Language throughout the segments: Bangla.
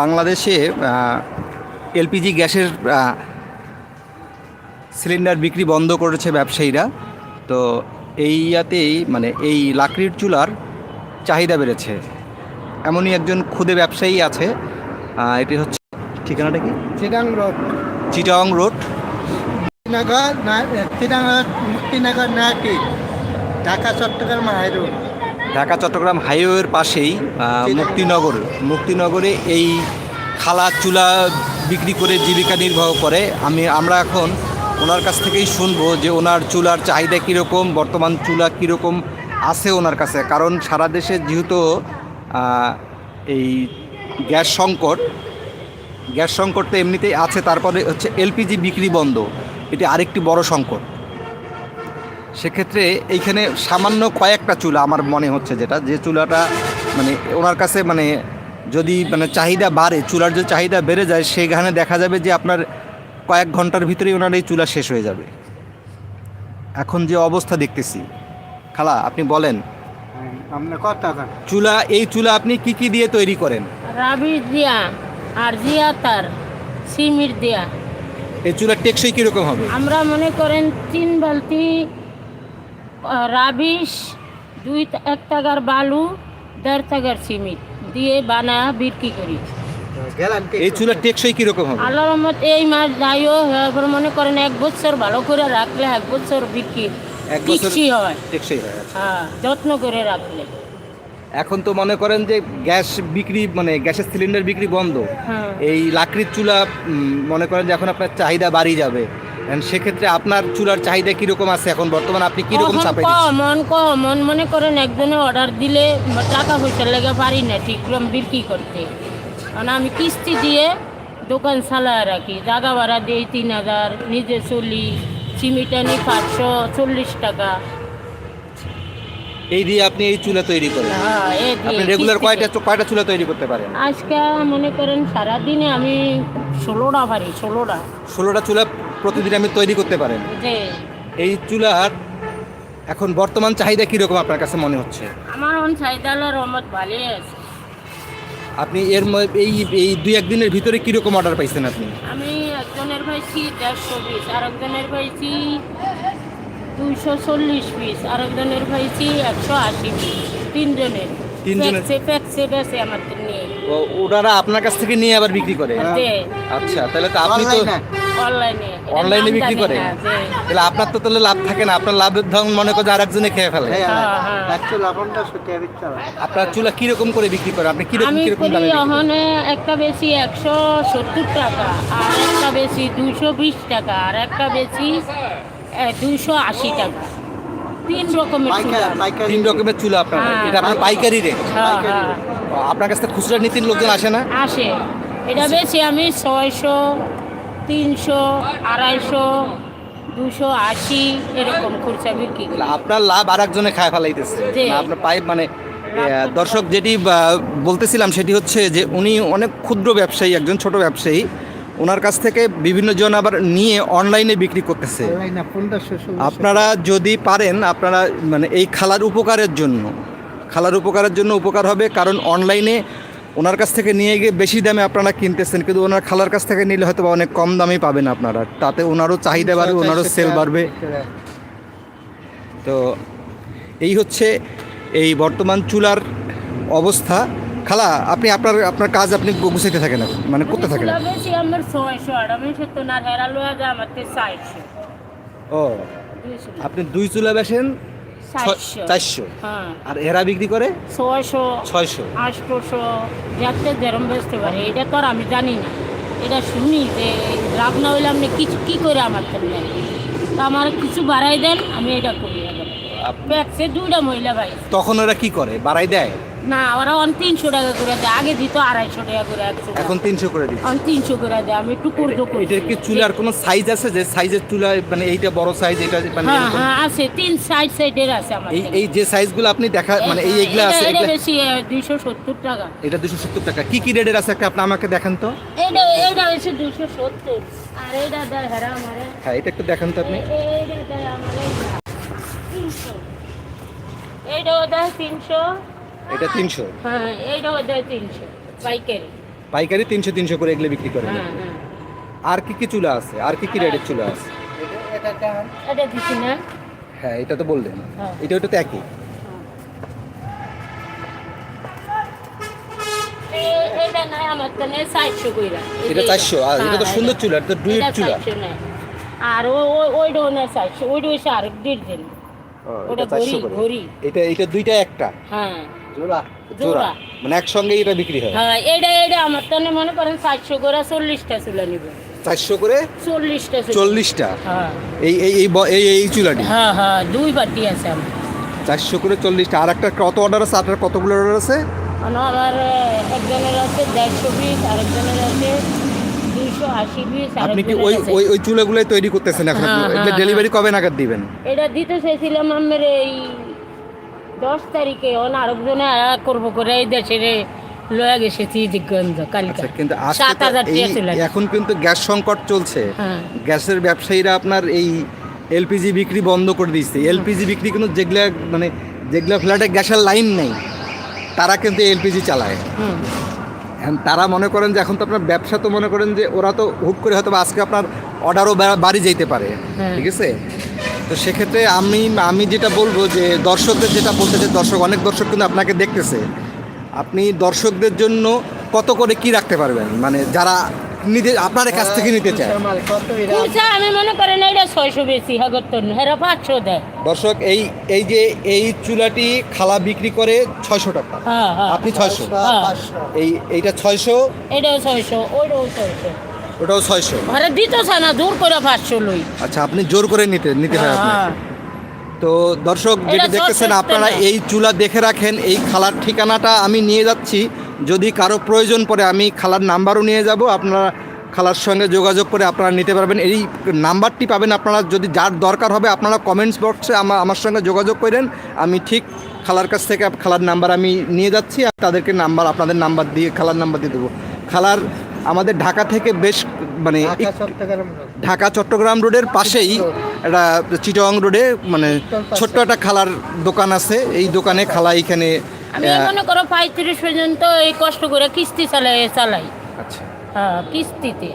বাংলাদেশে এলপিজি গ্যাসের সিলিন্ডার বিক্রি বন্ধ করেছে ব্যবসায়ীরা। তো এই ইয়াতেই মানে এই লাকড়ির চুলার চাহিদা বেড়েছে। এমনই একজন ক্ষুদে ব্যবসায়ী আছে এটি হচ্ছে ঠিকানাটা কি? Chittagong road. Chittagong road. Dhaka Chattogram high road Dhaka, Chattogram হাইওয়ের পাশেই মুক্তিনগর। মুক্তিনগরে এই খালা চুলা বিক্রি করে জীবিকা নির্বাহ করে। আমি, আমরা এখন ওনার কাছ থেকেই শুনব যে ওনার চুলার চাহিদা কীরকম, বর্তমান চুলা কীরকম আছে ওনার কাছে। কারণ সারা দেশে যেহেতু এই গ্যাস সংকট গ্যাস সংকট তো এমনিতেই আছে, তারপরে হচ্ছে এলপিজি বিক্রি বন্ধ। এটি আরেকটি বড় সংকট। সেক্ষেত্রে এইখানে সামান্য কয়েকটা চুলা আমার মনে হচ্ছে যেটা যে চুলাটা মানে ওনার কাছে মানে যদি মানে চাহিদা বাড়ে চুলার যে চাহিদা বেড়ে যায় সেখানে দেখা যাবে যে আপনার কয়েক ঘণ্টার ভিতরেই ওনার এই চুলা শেষ হয়ে যাবে। এখন যে অবস্থা দেখতেছি খালা আপনি বলেন। চুলা এই চুলা আপনি কি কি দিয়ে তৈরি করেন? রাবি দিয়া আর জিয়া তার সিমির দিয়া। এই চুলার টেকসই কীরকম হবে? আমরা মনে করেন তিন বালতি রাবিশ দুই এক টাকার বালু দেড় টাকার সিমিট দিয়ে বানা বিক্রি করি। এই চুলার টেকসই কীরকম হবে? আল্লাহর রহমত এই মাস যাইও এবার মনে করেন এক বছর ভালো করে রাখলে এক বছর বিক্রি এক বছর টিকসি হয়। টেকসই হয় আচ্ছা। হ্যাঁ যত্ন করে রাখলে। এখন তো মনে করেন যে গ্যাস বিক্রি মানে গ্যাসের সিলিন্ডার বিক্রি বন্ধ। হ্যাঁ। এই লাকড়ির চুলা মনে করেন যে এখন আপনার চাহিদা বাড়ি যাবে। সেক্ষেত্রে আপনার চুলার চাহিদা কীরকম আছে এখন? বর্তমানে আপনি কীরকম এখন মন কম কমন মনে করেন একজনে অর্ডার দিলে টাকা পয়সা লেগে পারি না ঠিক রকম বিক্রি করতে। কারণ আমি কিস্তি দিয়ে দোকান চালায় রাখি। জাগা ভাড়া দিই তিন হাজার নিজে চলি চিমিটানি পাঁচশো চল্লিশ টাকা। এই দিয়ে আপনি এই চুলা তৈরি করেন। হ্যাঁ এ দিয়ে আপনি রেগুলার। কয়টা কয়টা চুলা তৈরি করতে পারেন? আজকে মনে করেন সারাদিনে আমি ষোলোটা পারি ষোলোটা। ষোলোটা চুলা প্রতিদিন আমি তৈরি করতে পারেন। যে এই চুলার এখন বর্তমান চাহিদা কীরকম আপনার কাছে মনে হচ্ছে? আমার অন সাইদালের রহমত ভালোই আছে। আপনি এর ম- এই এই দুই একদিনের ভিতরে কীরকম অর্ডার পাইছেন আপনি? আমি একজনের পাইছি দেড়শো পিস আর একজনের পাইছি দুইশো চল্লিশ পিস আর একজনের পাইছি একশো আশি পিস তিনজনের। তিনজনের? প্যাকসে প্যাকসে বেছে আমার নিয়ে ওনারা আপনার কাছ থেকে নিয়ে আবার বিক্রি করে? আচ্ছা তাহলে তো আপনি তো অনলাইনে। অনলাইনে। অনলাইনে বিক্রি করে? তাহলে আপনার তো তাহলে লাভ থাকে না আপনার লাভের ধরন মনে করে আরেকজনে খেয়ে ফেলে। হ্যাঁ, হ্যাঁ। আপনার চুলা কীরকম করে বিক্রি করে আপনি কীরকম কীরকম দামে? ওখানে একটা বেশি একশো সত্তর টাকা আর একটা বেশি দুশো বিশ টাকা আর একটা বেশি দুইশো আশি টাকা। তিন রকমের তিন রকমের চুলা আপনার। হ্যাঁ। এটা আপনার পাইকারি রেট হ্যাঁ হ্যাঁ। আপনার কাছে খুচরা নীতির লোকজন আসে না? আসে। এটা বেশি আমি ছয়শো তিনশো আড়াইশো দুশো আশি এরকম খুচরা বিক্রি করি। আপনার লাভ আর একজনে খায় ফেলাইতেছে। আপনার পাইপ মানে দর্শক যেটি বলতেছিলাম সেটি হচ্ছে যে উনি অনেক ক্ষুদ্র ব্যবসায়ী একজন ছোট ব্যবসায়ী। ওনার কাছ থেকে বিভিন্ন জন আবার নিয়ে অনলাইনে বিক্রি করতেছে। আপনারা যদি পারেন আপনারা মানে এই খালার উপকারের জন্য খালার উপকারের জন্য উপকার হবে কারণ অনলাইনে ওনার কাছ থেকে নিয়ে গিয়ে বেশি দামে আপনারা কিনতেছেন কিন্তু ওনার খালার কাছ থেকে নিলে হয়তো অনেক কম দামে পাবেন আপনারা। তাতে ওনারও চাহিদা বাড়বে ওনারও সেল বাড়বে। তো এই হচ্ছে এই বর্তমান চুলার অবস্থা। খালা আপনি আপনার আপনার কাজ আপনি গুছাইতে থাকেন মানে করতে থাকেন আমার ছয়শো আমি সত্তর না হেরা লোয়া যায় আমার চারশো ও আপনি দুই চুলা বেসেন? চারশো হ্যাঁ। আর এরা বিক্রি করে? ছয়শো ছয়শো আটশোশো যাতে যেরম বেচতে পারে। এটা তো আর আমি জানি না। এটা শুনি যে লাভ না হইলে আপনি কিছু কী করে আমার করলেন তা আমার কিছু বাড়াই দেন আমি এটা করি। প্যাকসে দুইটা মহিলা ভাই তখন ওরা কি করে? বাড়াই দেয়? না ওরা অন তিনশো টাকা করে দেয়। আগে দিত আড়াইশো টাকা করে একশো এখন তিনশো করে দিচ্ছে। অন তিনশো করে দেয় আমি একটু করদো করি এটার কি চুলার কোনো সাইজ আছে যে সাইজের চুলা মানে এইটা বড় সাইজ এটা মানে হ্যাঁ হ্যাঁ আছে তিন সাইড সাইডের আছে আমার এই এই যে সাইজগুলো আপনি দেখা মানে এই এগুলা আছে এটা বেশি দুইশো সত্তর টাকা। এটা দুশো সত্তর টাকা। কি কি রেটের আছে একটা আপনি আমাকে দেখান তো? এটা এটা হচ্ছে দুইশো সত্তর। আর এটা দেয় হেরা আমার। হ্যাঁ এটা একটু দেখান তো আপনি। এইটা দেয় আমার তিনশো। এইটাও দেয় তিনশো। এটা তিনশো? হ্যাঁ এইটাও দেয় তিনশো। পাইকারি। পাইকারি তিনশো তিনশো করে এগুলো বিক্রি করে হ্যাঁ হ্যাঁ। আর কি কি চুলা আছে? আর কি কি রেটের চুলা আছে? এটা না হ্যাঁ এটা তো বললেন। হ্যাঁ। এটা ওটা তো একই। এটা আমার চারশো আর এটা তো সুন্দর চুলা এটা তো ডুয়েট হ্যাঁ, চুলা। আর ও- ও- ওইটাও নেয় চারশো ওইটা হচ্ছে আরেক দেড় দিন। ওটা ঘড়ি। এটা এটা দুইটা একটা। হ্যাঁ। জোড়া? জোড়া। জোড়া। মানে একসঙ্গে এটা বিক্রি হয়? হ্যাঁ এইটা এইটা আমার তো মনে করেন চারশো করে চল্লিশটা চুলা নিব। চারশো করে? চল্লিশটা চল্লিশটা? হ্যাঁ। এই এই এই এই এই চুলাটি? হ্যাঁ হ্যাঁ দুই বাটি আছে আমার। চারশো করে চল্লিশটা। আর একটা কত অর্ডার আছে? আপনার কতগুলো অর্ডার আছে? মানে আমার একজনের আছে দেড়শো পিস আরেকজনের আছে আপনি কি ওই ওই ওই চুলাগুলোই তৈরি করতেছেন এখন হ্যাঁ, হ্যাঁ, ডেলিভারি কবে নাগাদ দিবেন? এটা দিতে চাইছিলাম আমার এই দশ তারিখে অন আরেকজনে করব করে এই দেশে রে লয়ে গেছে দিগন্ধ কালকে। আচ্ছা কিন্তু সাত হাজার এখন কিন্তু গ্যাস সংকট চলছে। হ্যাঁ। গ্যাসের ব্যবসায়ীরা আপনার এই এলপিজি বিক্রি বন্ধ করে দিচ্ছে এলপিজি বিক্রি কিন্তু যেগুলা মানে যেগুলা ফ্ল্যাটে গ্যাসের লাইন নেই তারা কিন্তু এলপিজি চালায়। তারা মনে করেন যে এখন তো আপনার ব্যবসা তো মনে করেন যে ওরা তো হুট করে হয়তো আজকে আপনার অর্ডারও বাড়ি যেতে পারে। হ্যাঁ। ঠিক আছে? তো সেক্ষেত্রে আমি আমি যেটা বলব যে দর্শকদের যেটা বলতে চাই দর্শক অনেক দর্শক কিন্তু আপনাকে দেখতেছে। আপনি দর্শকদের জন্য কত করে কি রাখতে পারবেন? মানে যারা নিজে আপনার কাছ থেকে নিতে চায়। আমি মনে করেন এটা ছয়শো বেশি হেরা পাঁচশো দেয়। দর্শক এই এই যে এই চুলাটি খালা বিক্রি করে ছয়শো টাকা। হ্যাঁ হ্যাঁ। আপনি ছয়শো। হ্যাঁ। এই এইটা ছয়শো। এটাও ছয়শো ওইটাও ছয়শো। ওটাও ছয়শো। আরে দিতেছে না দূর করে পাঁচশো লই। আচ্ছা আপনি জোর করে নিতে নিতে হয় আপনার হ্যাঁ। তো দর্শক যেটা দেখতেছেন আপনারা এই চুলা দেখে রাখেন এই খালার ঠিকানাটা আমি নিয়ে যাচ্ছি। যদি কারও প্রয়োজন পড়ে আমি খালার নাম্বারও নিয়ে যাব। আপনারা খালার সঙ্গে যোগাযোগ করে আপনারা নিতে পারবেন। এই নাম্বারটি পাবেন আপনারা যদি যার দরকার হবে আপনারা কমেন্টস বক্সে আমার আমার সঙ্গে যোগাযোগ করেন। আমি ঠিক খালার কাছ থেকে খালার নাম্বার আমি নিয়ে যাচ্ছি আর তাদেরকে নাম্বার আপনাদের নাম্বার দিয়ে খালার নাম্বার দিয়ে দেবো। খালার আমাদের ঢাকা থেকে বেশ মানে ঢাকা চট্টগ্রাম রোড। ঢাকা চট্টগ্রাম রোডের পাশেই একটা চিটং রোডে মানে ছোট্ট একটা খালার দোকান আছে। এই দোকানে খালা এখানে আমি মনে করো পঁয়ত্রিশ পর্যন্ত এই কষ্ট করে কিস্তি চালাই চালাই। আচ্ছা। হ্যাঁ কিস্তিতে।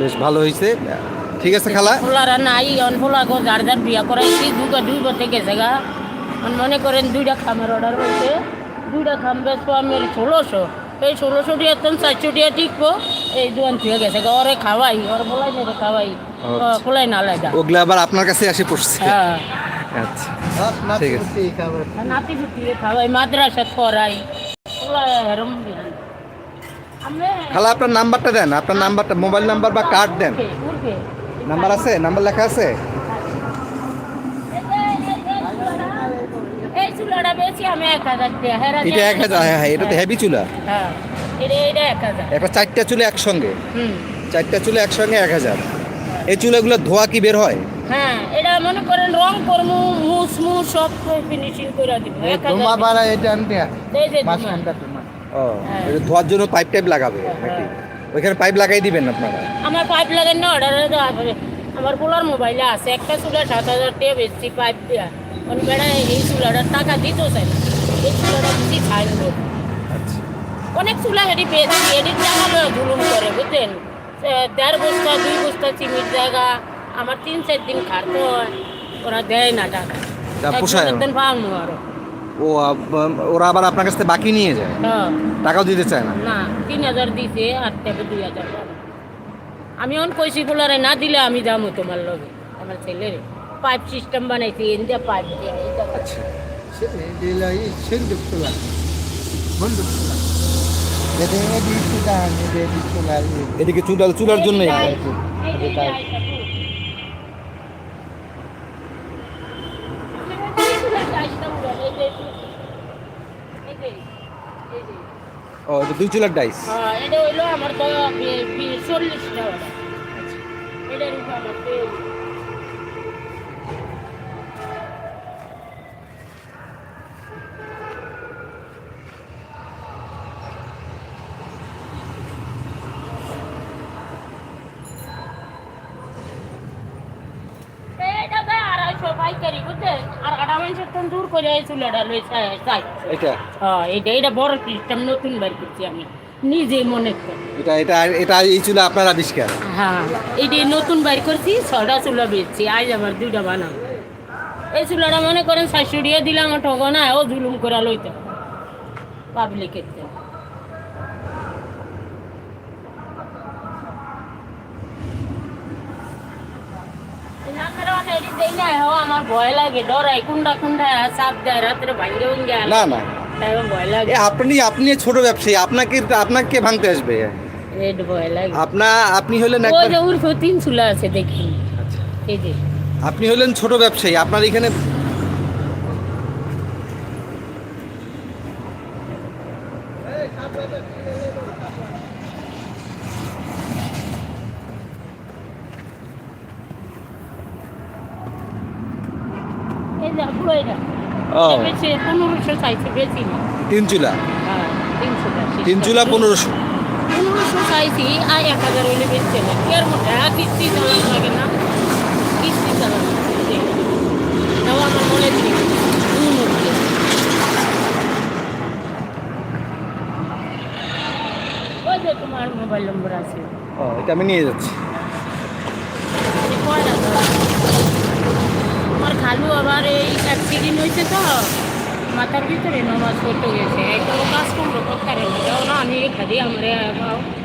বেশ ভালো হয়েছে ঠিক আছে খালা। ফোলারা নাই অন ফোলা গো যার যার বিয়া করাইছি দুটা দুই বছর গেছে গা। অন মনে করেন দুইটা খামের অর্ডার হয়েছে দুইটা খাম বেচবো আমি ষোলোশো। এই ষোলোশো টিয়া তো চারশো টিয়া টিকবো। এই থেকে গেছে ওরে খাওয়াই ওর বলাই না খাওয়াই। আচ্ছা। খোলাই না আলাদা। ওগুলো আবার আপনার কাছে আসে পড়ছে হ্যাঁ। আচ্ছা। ঠিক আছে। নাতি পুতি খাওয়াই মাদ্রাসা খালা আপনার নাম্বারটা দেন আপনার নাম্বারটা মোবাইল নাম্বার বা কার্ড দেন। নাম্বার আছে? নাম্বার লেখা আছে এই চুলাটা বেশি আমি এক হাজার এটা এক হাজার হ্যাঁ হ্যাঁ এটা তো হেভি চুলা। হ্যাঁ এটা এটা এক হাজার। একটা চারটা চুলে একসঙ্গে। হুম। চারটা চুলে একসঙ্গে এক হাজার। এই চুলাগুলো ধোয়া কি বের হয়? হ্যাঁ এটা মনে করেন রং করমু মুস মুস সব ফিনিশিং করে দিব। এই এক হাজার। ধুমা টাকা। বাড়া এটা আনতে এই যে মাছ ধুমা। ও হ্যাঁ। এটা ধোয়ার জন্য পাইপ টাইপ লাগাবে নাকি? ওইখানে পাইপ লাগাই দিবেন আপনারা? আমার পাইপ লাগাই না অর্ডার দেওয়া আমার পোলার মোবাইলে আছে একটা চুলা সাত হাজার টাকা বেশি পাইপ দেওয়া মানে বেড়া এই চুলাটার টাকা দিত চাই না। এই চুলাটা বেশি খাই আচ্ছা। অনেক চুলা হেঁটে পেয়েছি এটির টাকা জুলুম করে বুঝলেন? দেড় বস্তা দুই বস্তা চিমির জায়গা আমার তিন চার দিন খাটতে হয় ওরা দেয় না টাকা। একদিন আরও। ও ওরা আবার আপনার কাছ থেকে বাকি নিয়ে যায়? হ্যাঁ। টাকাও দিতে চায় না? না তিন হাজার দিছে আর থেকে দুই হাজার। আমি অন কইছি বলারে না দিলে আমি যাব তোমার লগে। আমার ছেলের। পাইপ সিস্টেম বানাইছি ইন্ডিয়া পাইপ দিয়ে আচ্ছা এদিকে চুলা চুলার জন্য এই যে। ও এটা দুই চুলার ডাইস হ্যাঁ, এটা হইল আমার তো বি- টাকা order। এটার উপর আমার তেল। এটা তো বুঝছেন? আর মানুষের তো দূর করে এই চুলাটা লই চাই। এটা? হ্যাঁ এটা এটা বড় সিস্টেম নতুন বের করছি আমি। নিজে মনে করি। এটা এটা এটা এই চুলা আপনার আবিষ্কার? হ্যাঁ এটি নতুন করছি ছটা চুলা বেচছি আজ দুইটা বানাম এই চুলাটা মনে করেন চারশো দিয়ে দিলে আমার ঠক না ও জুলুম করে লইতে। পাবলিকের তো। এই নাকের ওখানে এটি দেই না, আমার ভয় লাগে। ডরাই কুন্ডা কুন্ডা চাপ দেয় রাত্রে ভাঙ্গে ভাঙ্গে না না। ভয় লাগে। আপনি আপনি ছোট ব্যবসায়ী আপনাকে আপনাকে ভাঙতে আসবে। রেড ভয় লাগে। আপনা আপনি হলেন ওই একবার যে উর্ফে তিন চুলা আছে দেখি। আচ্ছা। এই যে। আপনি হলেন ছোট ব্যবসায়ী আপনার এখানে এই যে পুরো এটা ও বেশি পনেরোশো চাইছে বেশি না তিন চুলা? হ্যাঁ তিনশো তিন চুলা পনেরোশো? পনেরোশো চাইছি আর এক হাজার হইলে বেচছে না। এর মধ্যে আর কিস্তি চালানো লাগে না। কিস্তি চালানো। তাও আমার মনে ছিল তোমার মোবাইল নম্বর আছে। এটা আমি নিয়ে যাচ্ছি এই কয়টা দাও? আমার খালু আবার এই অ্যাক্সিডেন্ট হয়েছে তো, মাথার ভিতরে নমাজ পড়তে গেছে। একটা কাজ করল করতে না, আমি খাদি আমরা